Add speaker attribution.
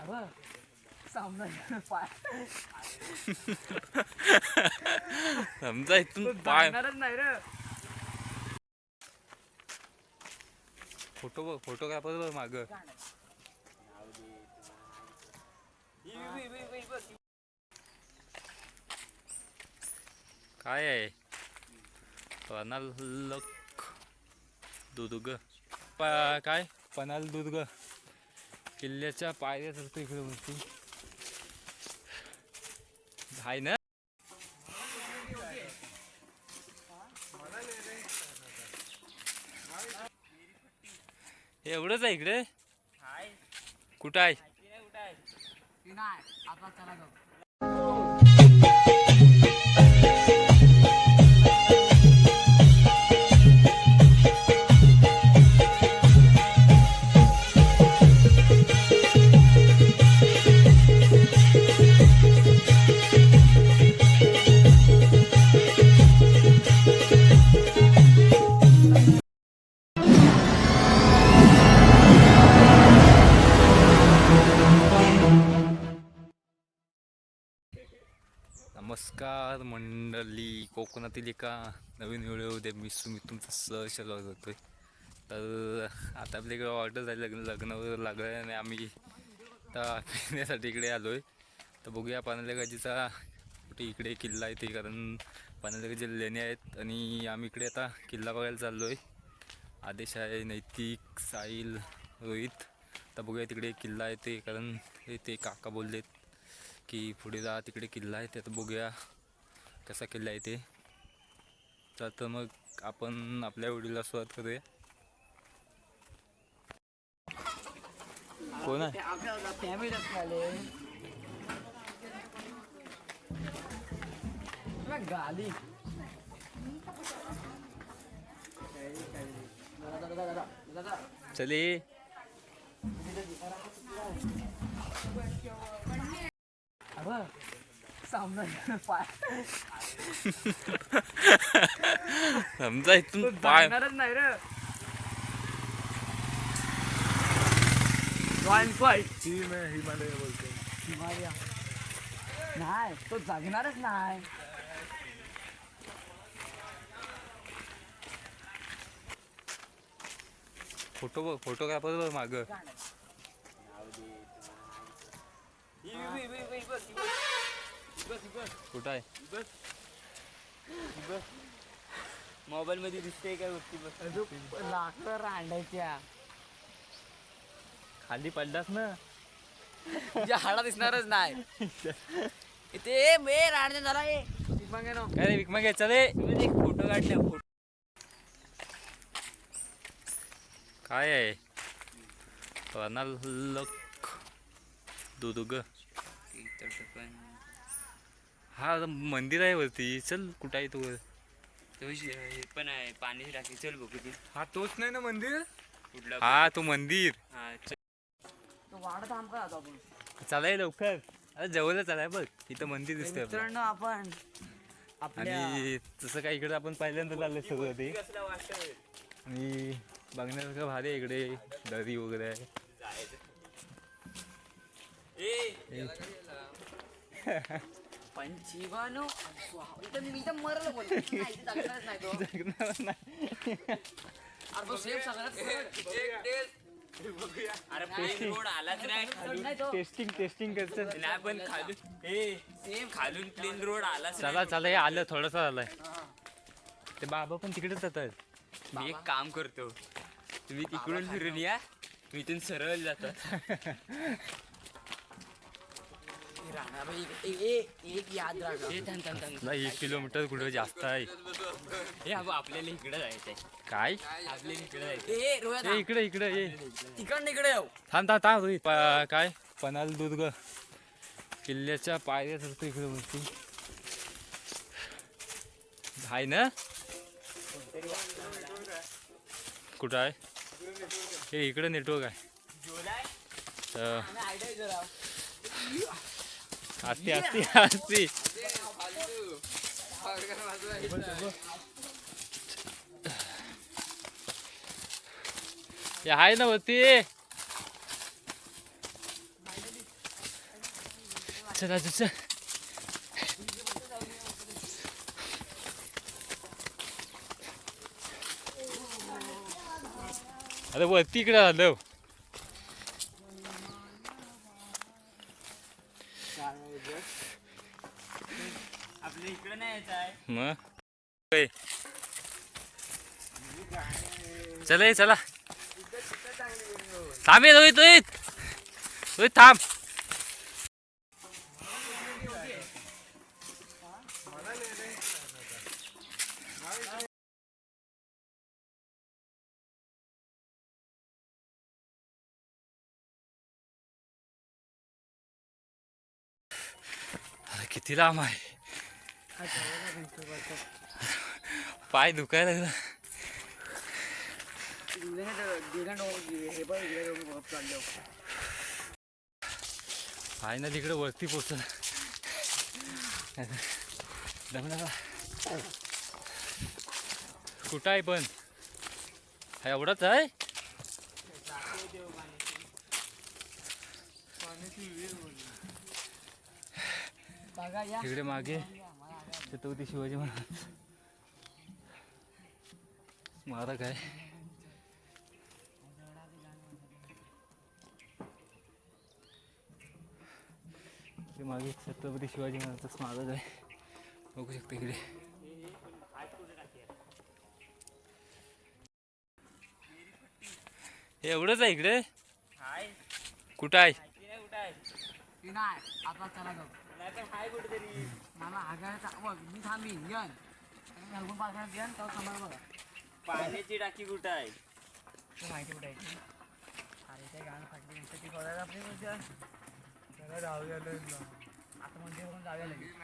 Speaker 1: अगं सामना पाय.
Speaker 2: समजा इथून पाय.
Speaker 1: जाणारच नाही रे.
Speaker 2: फोटो बघ फोटो कापत बघ माग. काय आहे? पनाल लक दुर्ग पा काय? पनाल दुर्ग किल्ल्याच्या पायऱ्या चढतो इकडे वरती. आहे ना? एवढंच आहे इकडे? कुठं आहे? नमस्कार मंडळी कोकणातील एका नवीन व्हिडिओमध्ये मी सुमित तुमचं सहर्ष स्वागत करतोय. तर आता आपल्याकडे ऑर्डर झाली लग्न लग्न वगैरे लागलं आणि आम्ही आता फिरण्यासाठी इकडे आलो आहे तर बघूया पाण्यालेगाजीचा कुठे इकडे किल्ला आहे ते कारण पाण्यालेगाजी लेणे आहेत आणि आम्ही इकडे आता किल्ला बघायला चाललो आहे आदेश आहे नैतिक साहिल रोहित. तर बघूया तिकडे किल्ला आहे ते कारण ते काका बोललेत. की पुढे जा तिकडे किल्ला आहे त्यात बघूया कसा किल्ला आहे ते. तर मग आपण आपल्या व्हिडिओला सुरुवात करूया. कोण आहे?
Speaker 1: गाली
Speaker 2: चले.
Speaker 1: अगं सामना पाय.
Speaker 2: समजा इथून पाय
Speaker 1: जाणारच नाही रे ड्रॉइंग फाईट
Speaker 3: हिमालय बोलतो
Speaker 1: हिमालय. नाही तो जगणारच नाही.
Speaker 2: फोटो बघ फोटो कापत बघ माग. कुठं आहे?
Speaker 1: मोबाईल मध्ये दिसते काय गोष्टी लाकडं रांडायच्या.
Speaker 2: खाली पडलास ना?
Speaker 1: तुझ्या हाडा दिसणारच नाही. इथे मे रांडणे झाला मग आहे ना
Speaker 2: काय रे विकमा घ्या चले
Speaker 1: तुम्ही एक फोटो काढले फोटो.
Speaker 2: काय आहे? पनाल हा मंदिर आहे वरती. चल कुठं आहे तू
Speaker 4: पण आहे. पाणी टाकी. चल बघू ती.
Speaker 3: हा तोच नाही ना मंदिर?
Speaker 4: कुठला
Speaker 2: हा तो मंदिर.
Speaker 4: हा चल.
Speaker 1: तो वाढत थांब का आता आपण.
Speaker 2: चालाय लवकर. अरे जवळच चालाय बघ. इथं मंदिर दिसतंय आपल्याला.
Speaker 1: मित्रांनो आपण आपल्या
Speaker 2: आणि तसं काय इकडे आपण पहिल्यांदा चाललंय सगळं ते. आणि बघण्यासारखं भारी आहे इकडे. दरी वगैरे आहे.
Speaker 1: पंचीवानो इथं मी तर मरल बोलतो नाही, इथे जगणारच नाही तो. अरे तो सेफ सगळ्यात सरळ.
Speaker 4: अरे प्लेन रोड आलाच नाही
Speaker 1: नाही तो.
Speaker 2: टेस्टिंग टेस्टिंग करतं
Speaker 4: नाही पण खालून ए खालून प्लेन रोड आलाच
Speaker 2: चला चला हे आलं थोडंसं आलंय. ते बाबा पण तिकडेच जातात.
Speaker 4: मी एक काम करतो. तुम्ही तिकडून फिरून या. मी इथून सरळ जातो.
Speaker 1: ए- एक याद राखा
Speaker 4: ए, थांब, थांब, थांब.
Speaker 2: तुला एक किलोमीटर कुठे जास्त आहे.
Speaker 4: हे अबो, आपल्याला इकडे जायचंय.
Speaker 2: काय?
Speaker 4: आपल्याला इकडे जायचंय.
Speaker 1: ए रोया
Speaker 2: ए इकडे इकडे ये
Speaker 1: तिकडनं इकडे येऊ.
Speaker 2: थांब थांब थांब. रोहित. पा- काय? पनाल दुर्ग किल्ल्याच्या पायऱ्या चढतो इकडे वरती. आहे ना? कुठं आहे? हे इकडे नेटवर्क आहे. तर असते असते असते. हे आहे ना वरती. चल चल. अरे वरती इकडे आलं.
Speaker 4: आपल्या इकडे नाही यायचं आहे.
Speaker 2: मग? चला ए, चला. थांब ये रोहित रोहित. रोहित थांब. किती लांब आहे पाय दुखायला लागला. फायनल इकडे वरती पोचल. दमला कुठं आहे पण? हा एवढाच आहे?
Speaker 1: बघा या
Speaker 2: इकडे मागे. छत्रपती शिवाजी महाराज. स्मारक आहे. मागे छत्रपती शिवाजी महाराजचं स्मारक आहे. बघू शकता इकडे. हे एवढंच आहे इकडे?
Speaker 4: हाय.
Speaker 2: कुठं आहे?
Speaker 4: नाही
Speaker 1: ती
Speaker 4: तर हाय कुठेतरी.
Speaker 1: मला आगायचा बघ मी थांबी यन. पाच मिनिट यन तेव्हा थांबा बघा.
Speaker 4: पाण्याची टाकी कुठं आहे
Speaker 1: तू माहिती कुठे आहे? अरे ते गाणं फाटली नसतं ती बघायला आपली मजा
Speaker 3: त्याला जाऊया.
Speaker 1: आता बघून जाऊया लगेच.